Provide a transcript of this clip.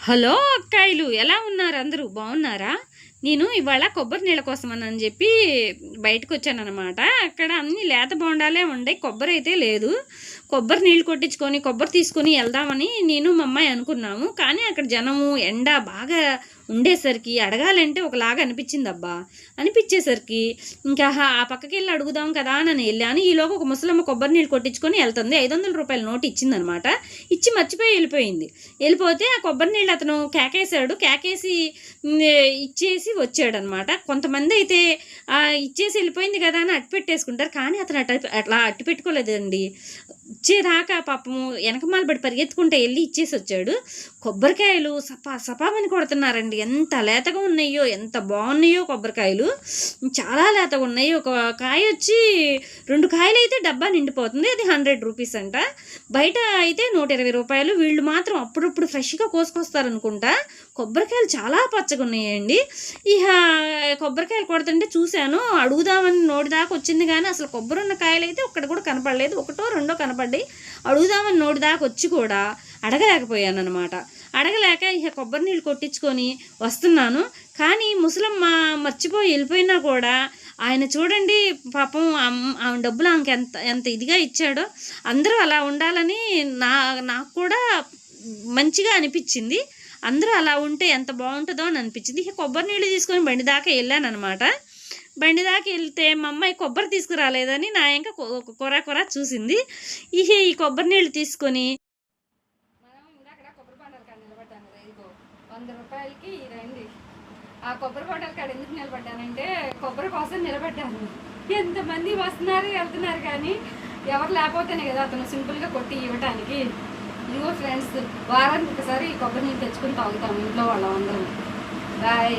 Hello అక్కాయిలు ఎలా ఉన్నారు అందరూ? బాగున్నారా? నేను ఇవాళ కొబ్బరి నీళ్ళ కోసం అని చెప్పి బయటకు వచ్చాను అనమాట అక్కడ అన్ని లేత బొండాలే ఉండే కొబ్బరి అయితే లేదు. కొబ్బరి నీళ్ళు కొట్టించుకొని కొబ్బరి తీసుకొని వెళ్దామని నేను మా అమ్మాయి అనుకున్నాము. కానీ అక్కడ జనము ఎండ బాగా ఉండేసరికి అడగాలంటే ఒకలాగా అనిపించింది అబ్బా అనిపించేసరికి ఇంకా హా- ఆ పక్కకి వెళ్ళి అడుగుదాం కదా అని వెళ్ళాను. ఈలోగా ఒక ముసలమ్మ కొబ్బరి నీళ్ళు కొట్టించుకొని వెళ్తుంది. ఐదు వందల రూపాయల నోటు ఇచ్చిందనమాట. ఇచ్చి మర్చిపోయి వెళ్ళిపోయింది. వెళ్ళిపోతే ఆ కొబ్బరి నీళ్ళు అతను కేకేశాడు. కేకేసి ఇచ్చేసి వచ్చాడనమాట. కొంతమంది అయితే ఆ ఇచ్చేసి వెళ్ళిపోయింది కదా అని అట్టి పెట్టేసుకుంటారు. కానీ అతను అట్ట అట్లా అట్టి పెట్టుకోలేదండి. ఇచ్చేదాకా పాపము వెనకమాల పడి పరిగెత్తుకుంటే వెళ్ళి ఇచ్చేసి వచ్చాడు. కొబ్బరికాయలు సపా సపామని కొడుతున్నారండి. ఎంత లేతగా ఉన్నాయో ఎంత బాగున్నాయో కొబ్బరికాయలు. చాలా లేతగా ఉన్నాయి. ఒక కాయ వచ్చి రెండు కాయలు అయితే డబ్బా నిండిపోతుంది. అది హండ్రెడ్ రూపీస్ అంట. బయట అయితే నూట ఇరవై రూపాయలు. వీళ్ళు మాత్రం అప్పుడప్పుడు ఫ్రెష్గా కోసుకొస్తారనుకుంటా. కొబ్బరికాయలు చాలా పచ్చగా ఉన్నాయండి. ఇక కొబ్బరికాయలు కొడుతుంటే చూశాను. అడుగుదామని నోటి దాకా వచ్చింది కానీ అసలు కొబ్బరి ఉన్న కాయలు అయితే ఒక్కటి కూడా కనపడలేదు. ఒకటో రెండో కనపడ్డాయి. అడుగుదామని నోటి దాకా వచ్చి కూడా అడగలేకపోయాను అనమాట అడగలేక ఇక కొబ్బరి నీళ్ళు కొట్టించుకొని వస్తున్నాను. కానీ ముసలమ్మ మర్చిపోయి వెళ్ళిపోయినా కూడా ఆయన చూడండి పాపం అమ్- ఆమె డబ్బులు ఆమెకి ఎంత ఎంత ఇదిగా ఇచ్చాడో అందరూ అలా ఉండాలని నా నాకు కూడా మంచిగా అనిపించింది. అందరూ అలా ఉంటే ఎంత బాగుంటుందో అని అనిపించింది. ఇక కొబ్బరి నీళ్ళు తీసుకొని బండి దాకా వెళ్ళాను అనమాట బండి దాకా వెళ్తే మా అమ్మాయి కొబ్బరి తీసుకురాలేదని నా ఇంకా కొర కొర చూసింది. ఇక ఈ కొబ్బరి నీళ్ళు తీసుకొని మనం ఇందాక కొబ్బరి బొండాల కాడ నిలబడ్డాను కదా, ఇదిగో వంద రూపాయలకి రండి ఆ కొబ్బరి బొండాల కాడ ఎందుకు నిలబడ్డానంటే కొబ్బరి కోసం నిలబడ్డాను. ఎంతమంది వస్తున్నారు వెళ్తున్నారు కానీ ఎవరు లేకపోతేనే కదా అతను సింపుల్గా కొట్టి ఇవ్వటానికి. ఇదిగో ఫ్రెండ్స్ వారానికి ఒకసారి ఈ కొబ్బరి నీళ్ళు తెచ్చుకొని తాగుతాము ఇంట్లో వాళ్ళం అందరం బాయ్.